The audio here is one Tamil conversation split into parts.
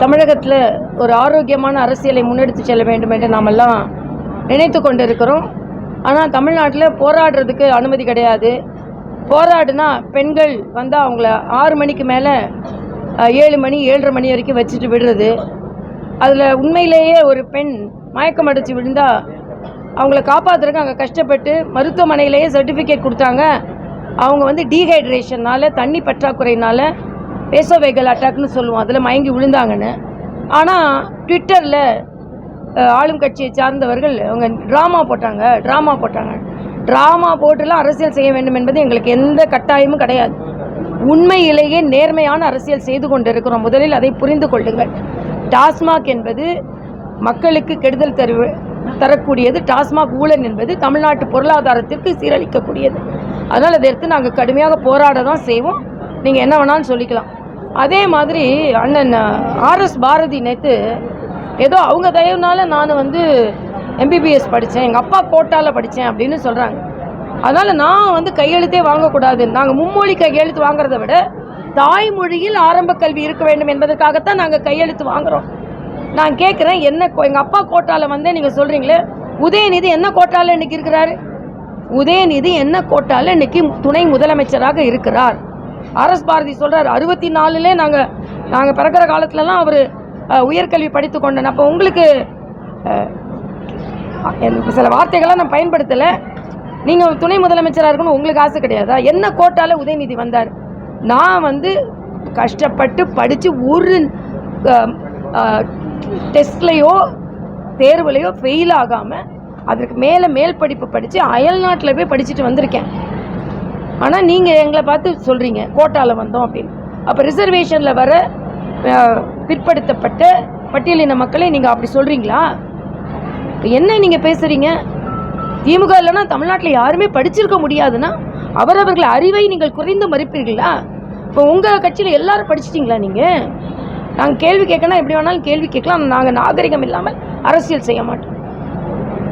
தமிழகத்தில் ஒரு ஆரோக்கியமான அரசியலை முன்னெடுத்து செல்ல வேண்டும் என்று நாமெல்லாம் நினைத்து கொண்டிருக்கிறோம். ஆனால் தமிழ்நாட்டில் போராடுறதுக்கு அனுமதி கிடையாது. போராடுனா பெண்கள் வந்தால் அவங்கள ஆறு மணிக்கு மேலே ஏழு மணி ஏழரை மணி வரைக்கும் வச்சுட்டு விடுறது. அதில் உண்மையிலேயே ஒரு பெண் மயக்கம் அடித்து விழுந்தா அவங்கள காப்பாற்றுறதுக்கு அங்கே கஷ்டப்பட்டு மருத்துவமனையிலேயே சர்டிஃபிகேட் கொடுத்தாங்க. அவங்க வந்து டீஹைட்ரேஷனால் தண்ணி பற்றாக்குறையினால் பேசோவேகல் அட்டாக்னு சொல்லுவோம் அதில் மயங்கி விழுந்தாங்கன்னு. ஆனால் ட்விட்டரில் ஆளும் கட்சியை சார்ந்தவர்கள் அவங்க ட்ராமா போட்டாங்க ட்ராமா போட்டாங்க. ட்ராமா போட்டுலாம் அரசியல் செய்ய வேண்டும் என்பது எங்களுக்கு எந்த கட்டாயமும் கிடையாது. உண்மையிலேயே நேர்மையான அரசியல் செய்து கொண்டிருக்கிறோம். முதலில் அதை புரிந்து கொள்ளுங்கள். டாஸ்மாக் என்பது மக்களுக்கு கெடுதல் தரு தரக்கூடியது. டாஸ்மாக் ஊழல் என்பது தமிழ்நாட்டு பொருளாதாரத்திற்கு சீரழிக்கக்கூடியது. அதனால் அதை எடுத்து நாங்கள் கடுமையாக போராட தான் செய்வோம். நீங்கள் என்ன வேணாலும் சொல்லிக்கலாம். அதே மாதிரி அண்ணன் ஆர்எஸ் பாரதி நேற்று ஏதோ அவங்க தயவுனால நான் வந்து எம்பிபிஎஸ் படித்தேன் எங்கள் அப்பா கோட்டாவில் படித்தேன் அப்படின்னு சொல்கிறாங்க அதனால் நான் வந்து கையெழுத்தே வாங்கக்கூடாது. நாங்கள் மும்மொழி கையெழுத்து வாங்குறத விட தாய்மொழியில் ஆரம்ப கல்வி இருக்க வேண்டும் என்பதற்காகத்தான் நாங்கள் கையெழுத்து வாங்குகிறோம் நான் கேட்குறேன் என்ன எங்கள் அப்பா கோட்டாவில் வந்தே நீங்கள் சொல்கிறீங்களே உதயநிதி என்ன கோட்டாவில் இன்றைக்கி இருக்கிறாரு? உதயநிதி என்ன கோட்டாவில் இன்றைக்கி துணை முதலமைச்சராக இருக்கிறார்? ஆர்எஸ் பாரதி சொல்கிறார் அறுபத்தி நாலுலே நாங்கள் நாங்கள் பிறக்கிற காலத்துலலாம் அவர் உயர்கல்வி படித்து கொண்டேன். அப்போ உங்களுக்கு சில வார்த்தைகளாக நான் பயன்படுத்தலை. நீங்கள் துணை முதலமைச்சராக இருக்கணும் உங்களுக்கு ஆசை கிடையாதா? என்ன கோட்டாவில் உதயநிதி வந்தார்? நான் வந்து கஷ்டப்பட்டு படித்து ஒரு டெஸ்ட்லேயோ தேர்வுலையோ ஃபெயில் ஆகாமல் அதற்கு மேலே மேல் படிப்பு படித்து அயல்நாட்டில் போய் படிச்சுட்டு வந்திருக்கேன். ஆனால் நீங்கள் எங்களை பார்த்து சொல்கிறீங்க கோட்டாவில் வந்தோம் அப்படின்னு. அப்போ ரிசர்வேஷனில் வர பிற்படுத்தப்பட்ட பட்டியலின மக்களை நீங்கள் அப்படி சொல்கிறீங்களா என்ன நீங்கள் பேசுகிறீங்க திமுக இல்லைன்னா தமிழ்நாட்டில் யாருமே படிச்சிருக்க முடியாதுன்னா அவரவர்கள் அறிவை நீங்கள் குறைந்து மறுப்பீர்களா? இப்போ உங்கள் கட்சியில் எல்லாரும் படிச்சிட்டிங்களா நீங்கள் நாங்கள் கேள்வி கேட்கணும் எப்படி வேணாலும் கேள்வி கேட்கலாம். நாங்கள் நாகரிகம் இல்லாமல் அரசியல் செய்ய மாட்டோம்.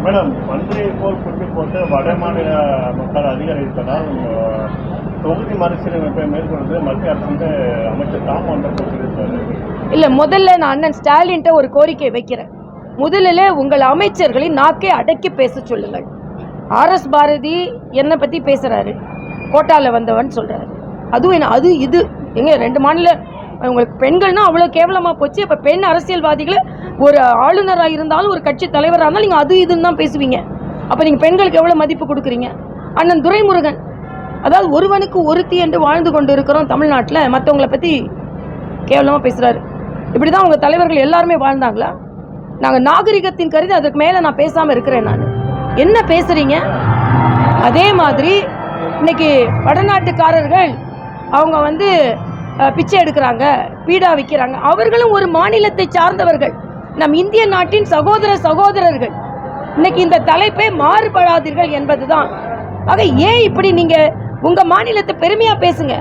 மேடம் மந்திரியை போல் குட்டி போட்டு வட மாநில மக்கள் அதிகாரம் தொகுதி மறுசீரமைப்பை மேற்கொண்டு மத்திய அரசு அமைச்சர் தாம் வந்து இல்லை முதல்ல நான் அண்ணன் ஸ்டாலின்ட்ட ஒரு கோரிக்கை வைக்கிறேன். முதலில் உங்கள் அமைச்சர்களை நாக்கே அடக்கி பேச சொல்லுங்கள். ஆர்எஸ் பாரதி என்னை பற்றி பேசுகிறாரு கோட்டாவில் வந்தவன் சொல்கிறாரு அதுவும் என்ன அது இது. எங்க ரெண்டு மாநில உங்களுக்கு பெண்கள்னா அவ்வளோ கேவலமாக போச்சு. இப்போ பெண் அரசியல்வாதிகளை ஒரு ஆளுநராக இருந்தாலும் ஒரு கட்சி தலைவராக இருந்தாலும் நீங்கள் அது இதுன்னு தான் பேசுவீங்க. அப்போ நீங்கள் பெண்களுக்கு எவ்வளோ மதிப்பு கொடுக்குறீங்க? அண்ணன் துரைமுருகன். அதாவது ஒருவனுக்கு ஒருத்தி என்று வாழ்ந்து கொண்டு இருக்கிறோம் தமிழ்நாட்டில். மற்றவங்கள பற்றி கேவலமாக பேசுகிறாரு இப்படி தான் உங்கள் தலைவர்கள் எல்லாருமே வாழ்ந்தாங்களா? நாங்கள் நாகரிகத்தின் கருதி அதுக்கு மேலே நான் பேசாமல் இருக்கிறேன் நான். என்ன பேசுகிறீங்க அதே மாதிரி இன்னைக்கு வடநாட்டுக்காரர்கள் அவங்க வந்து பிச்சை எடுக்கிறாங்க பீடா விற்கிறாங்க அவர்களும் ஒரு மாநிலத்தை சார்ந்தவர்கள். நம் இந்திய நாட்டின் சகோதர சகோதரர்கள். இன்னைக்கு இந்த தலைப்பே மாறுபடாதீர்கள் என்பதுதான். ஆக ஏன் இப்படி நீங்க உங்க மாநிலத்தை பெருமையா பேசுங்க?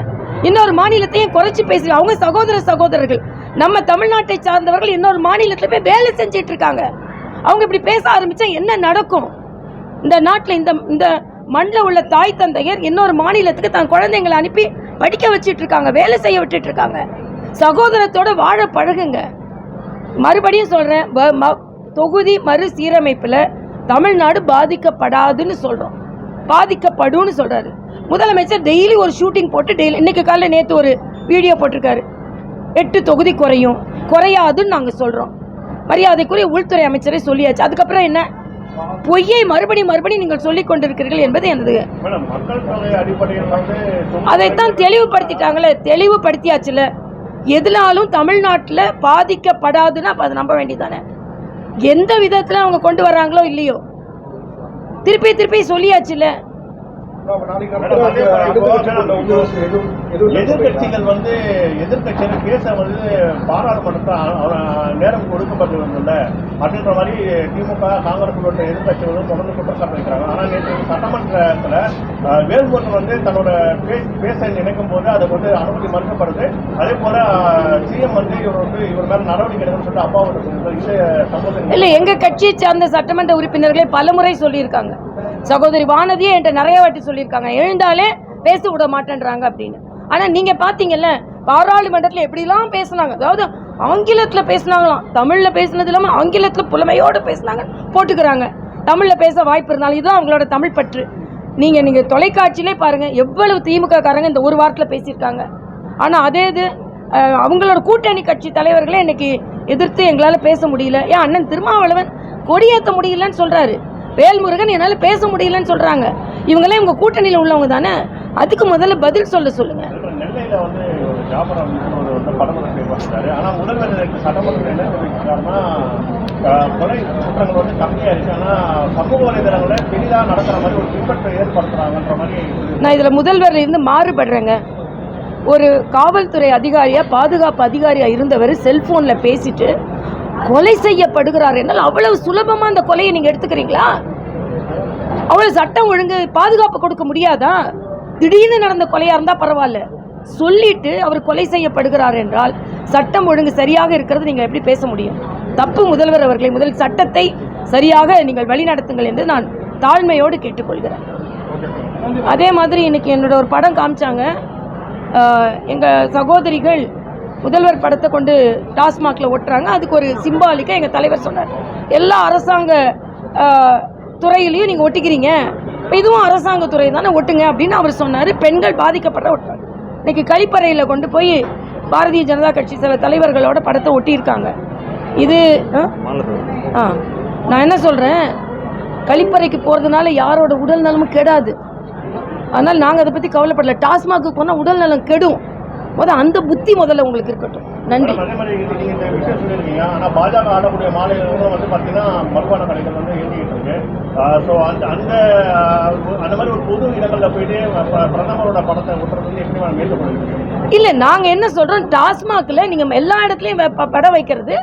இன்னொரு மாநிலத்தையும் குறைச்சி பேசுங்க. அவங்க சகோதர சகோதரர்கள். நம்ம தமிழ்நாட்டை சார்ந்தவர்கள் இன்னொரு மாநிலத்துல போய் வேலை செஞ்சிட்டு இருக்காங்க. அவங்க இப்படி பேச ஆரம்பிச்சா என்ன நடக்கும்? இந்த நாட்டில் இந்த இந்த மண்ணில் உள்ள தாய் தந்தையர் இன்னொரு மாநிலத்துக்கு தன் குழந்தைங்களை அனுப்பி படிக்க வச்சுட்டு இருக்காங்க வேலை செய்ய விட்டுட்டு இருக்காங்க சகோதரத்தோட வாழ பழகுங்க. மறுபடியும் சொல்கிறேன் தொகுதி மறுசீரமைப்பில் தமிழ்நாடு பாதிக்கப்படாதுன்னு சொல்கிறோம் பாதிக்கப்படும்னு சொல்கிறாரு முதலமைச்சர் டெய்லி ஒரு ஷூட்டிங் போட்டு டெய்லி இன்னைக்கு காலையில் நேற்று ஒரு வீடியோ போட்டிருக்காரு. எட்டு தொகுதி குறையும். குறையாதுன்னு நாங்கள் சொல்கிறோம் மரியாதைக்குரிய உள்துறை அமைச்சரே சொல்லியாச்சு. அதுக்கப்புறம் என்ன? பொய்யை மறுபடியும் மறுபடியும் நீங்கள் சொல்லிக் கொண்டிருக்கிறீர்கள் என்பது எனது அதைத்தான் தெளிவுபடுத்திட்டாங்களே தெளிவுபடுத்தியாச்சுல. எதுனாலும் தமிழ்நாட்டில் பாதிக்கப்படாதுன்னா அதை நம்ப வேண்டியதானே எந்த விதத்தில் அவங்க கொண்டு வர்றாங்களோ இல்லையோ? திருப்பி திருப்பி சொல்லியாச்சுல மேடம், அதே மாதிரி இப்போ எதிர்கட்சிகள் வந்து எதிர்கட்சிகள் பேச வந்து அ- நேரம் கொடுக்கப்பட்டிருந்தல அப்படின்ற மாதிரி திமுக காங்கிரஸ் உள்ளிட்ட எதிர்கட்சிகளும் தொடர்ந்து குற்றச்சாட்டு வைக்கிறாங்க. ஆனால் நேற்று சட்டமன்றத்தில் வேல்முருகன் வந்து தன்னோட பே- பேச நினைக்கும் போது அதுக்கு வந்து அனுமதி மறுக்கப்படுது. அதே போல சிஎம் வந்து இவர் வந்து இவர் மேல நடவடிக்கை எடுக்கணும்னு சொல்லிட்டு அப்பா வந்து சொல்லியிருக்காரு. இந்த சம்பவத்தை இல்லை எங்கள் கட்சியை சார்ந்த சட்டமன்ற உறுப்பினர்களே பலமுறை சொல்லியிருக்காங்க. சகோதரி வானதியே என்கிட்ட நிறைய வாட்டி சொல்லியிருக்காங்க. எழுந்தாலே பேச விட மாட்டேன்றாங்க அப்படின்னு. ஆனால் நீங்கள் பார்த்தீங்கல்ல பாராளுமன்றத்தில் எப்படிலாம் பேசுனாங்க? அதாவது ஆங்கிலத்தில் பேசுனாங்களாம். தமிழில் பேசுனது இல்லாமல் ஆங்கிலத்தில் புலமையோடு பேசுனாங்க போட்டுக்கிறாங்க. தமிழில் பேச வாய்ப்பு இருந்தாலும் இதுதான் அவங்களோட தமிழ் பற்று. நீங்கள் நீங்கள் தொலைக்காட்சியிலே பாருங்கள் எவ்வளவு திமுக காரங்க இந்த ஒரு வாரத்தில் பேசியிருக்காங்க. ஆனால் அதே இது அவங்களோட கூட்டணி கட்சி தலைவர்களே இன்னைக்கு எதிர்த்து எங்களால் பேச முடியல. ஏன் அண்ணன் திருமாவளவன் கொடியேற்ற முடியலன்னு சொல்கிறாரு வேல்முருகன் என்னால் பேச முடியலன்னு சொல்கிறாங்க இவங்களே இவங்க கூட்டணியில் உள்ளவங்க தானே? அதுக்கு முதல்ல பதில் சொல்ல சொல்லுங்கள் அப்புறம் நெல்லையில வந்து ஒரு ஜாபர் அப்படின்னு ஒரு வந்து படம் செய்யப்பட்டாரு ஆனா முதல்வர் நேற்று சட்டமன்றத்தில் என்ன தெரிவிக்கிறாருன்னா ஆஹ், கொலை குற்றங்கள் வந்து கம்மியா இருக்கு ஆனா சமூக வலைதளங்களை பெரிதாக நடக்கிற மாதிரி ஒரு பின்பற்றை ஏற்படுத்துறாங்கன்ற மாதிரி சொல்லி நான் இதில் முதல்வர்ல இருந்து மாறுபடுறேங்க. ஒரு காவல்துறை அதிகாரியா பாதுகாப்பு அதிகாரியா இருந்தவர் செல்போன்ல பேசிட்டு கொலை செய்யப்படுகிறார் என்னால் அவ்வளவு சுலபமா அந்த கொலையை நீங்க எடுத்துக்கிறீங்களா? அவ்வளவு சட்டம் ஒழுங்கு பாதுகாப்பு கொடுக்க முடியாதா? திடீர்னு நடந்த கொலையா இருந்தா பரவாயில்ல. சொல்லிட்டு அவர் கொலை செய்யப்படுகிறார் என்றால் சட்டம் ஒழுங்கு சரியாக இருக்கிறது நீங்கள் எப்படி பேச முடியும்? தப்பு முதல்வர் அவர்களை முதல் சட்டத்தை சரியாக நீங்கள் வழிநடத்துங்கள் என்று நான் தாழ்மையோடு கேட்டுக்கொள்கிறேன். அதே மாதிரி இன்னைக்கு என்னோட ஒரு படம் காமிச்சாங்க. எங்கள் சகோதரிகள் முதல்வர் படத்தை கொண்டு டாஸ்மாகில் ஒட்டுறாங்க. அதுக்கு ஒரு சிம்பாலிக்காக எங்கள் தலைவர் சொன்னார். எல்லா அரசாங்க துறையிலையும் நீங்கள் ஒட்டிக்கிறீங்க. இதுவும் அரசாங்க துறை தானே ஒட்டுங்க அப்படின்னு அவர் சொன்னார். பெண்கள் பாதிக்கப்பட ஒட்டுறாங்க இன்னைக்கு கழிப்பறையில் கொண்டு போய் பாரதிய ஜனதா கட்சி சில தலைவர்களோட படத்தை ஒட்டியிருக்காங்க. இது ஆ? ஆ. நான் என்ன சொல்கிறேன் கழிப்பறைக்கு போகிறதுனால யாரோட உடல் நலமும் கெடாது. அதனால் நாங்கள் அதை பற்றி கவலைப்படல. டாஸ்மாக்கு போனால் உடல் நலம் கெடும். முதல்ல அந்த புத்தி முதல்ல உங்களுக்கு இருக்கட்டும். நன்றி. பாஜக ஆடக்கூடிய மாநிலங்களும் வந்து பாத்தீங்கன்னா மதுபான கடைகள் வந்து இயங்கிட்டு இருக்கு. ஸோ அந்த அந்த மாதிரி ஒரு பொது இடங்கள்ல போயிட்டு பிரதமரோட படத்தை ஒட்டுறது வந்து எப்படி மேடம் ஏற்றுக்கொள்ளுங்க இல்லை நாங்கள் என்ன சொல்கிறோம் டாஸ்மாகில் நீங்கள் எல்லா இடத்துலையும் படம் வைக்கிறது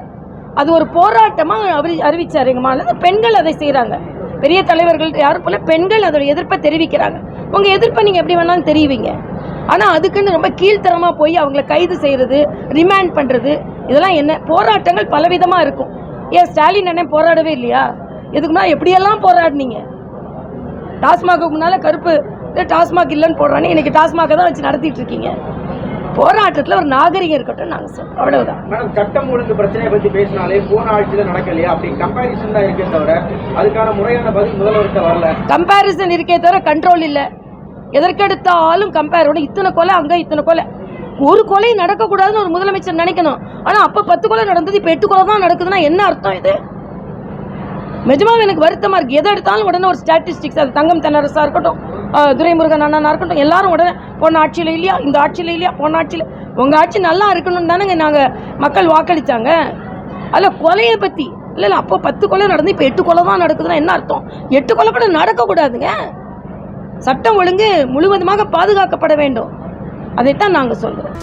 அது ஒரு போராட்டமாக அறி அறிவிச்சார் எங்கள் மாநில. பெண்கள் அதை செய்கிறாங்க பெரிய தலைவர்கள் யாரும் போல பெண்கள் அதோட எதிர்ப்பை தெரிவிக்கிறாங்க. உங்கள் எதிர்ப்பை நீங்கள் எப்படி வேணாலும் தெரிவிங்க. ஆனால் அதுக்குன்னு ரொம்ப கீழ்த்தரமாக போய் அவங்கள கைது செய்கிறது ரிமாண்ட் பண்ணுறது இதெல்லாம் என்ன? போராட்டங்கள் பலவிதமாக இருக்கும். ஏன் ஸ்டாலின் அண்ணன் போராடவே இல்லையா? இதுக்கு எப்படியெல்லாம் போராடினீங்க? டாஸ்மாக்கு முன்னால கருப்பு டாஸ்மாக் இல்லைன்னு போடுறானே இன்னைக்கு டாஸ்மாக தான் வச்சு நடத்திட்டு இருக்கீங்க. போராட்டத்தில் ஒரு நாகரிகம் இருக்கட்டும் நாங்கள் சொல்றோம். அவ்வளவுதான். மேடம் சட்டம் ஒழுங்கு பிரச்சனையை பத்தி பேசினாலே போன ஆட்சியில நடக்கலையா? அப்படி கம்பாரிசன் தான் இருக்கே தவிர அதுக்கான முறையான பதில் முதல்வர்கிட்ட வரல. கம்பேரிசன் இருக்கே தவிர கண்ட்ரோல் இல்லை. எதற்கெடுத்தாலும் கம்பேர் பண்ணி இத்தனை கொலை அங்கே இத்தனை கொலை. ஒரு கொலை நடக்கக்கூடாதுன்னு ஒரு முதலமைச்சர் நினைக்கணும். ஆனால் அப்போ பத்து கொலை நடந்தது இப்போ எட்டு கொலை தான் நடக்குதுன்னா என்ன அர்த்தம் இது? நிஜமாவே எனக்கு வருத்தமாக இருக்குது எதை எடுத்தாலும் உடனே ஒரு ஸ்டாட்டிஸ்டிக்ஸ் அது தங்கம் தென்னரசாக இருக்கட்டும் துரைமுருகன் அண்ணனாக இருக்கட்டும் எல்லாரும் உடனே போன ஆட்சியில் இல்லையா இந்த ஆட்சியில் இல்லையா போன ஆட்சியில். உங்கள் ஆட்சி நல்லா இருக்கணும்னு தானேங்க நாங்கள் மக்கள் வாக்களித்தாங்க அதில் கொலையை பற்றி இல்லை இல்லை அப்போ பத்து கொலை நடந்து இப்போ எட்டு கொலை தான் நடக்குதுன்னா என்ன அர்த்தம்? எட்டு கொலை கூட நடக்கக்கூடாதுங்க. சட்டம் ஒழுங்கு முழுவதுமாக பாதுகாக்கப்பட வேண்டும். அதைத்தான் நாங்கள் சொல்கிறோம்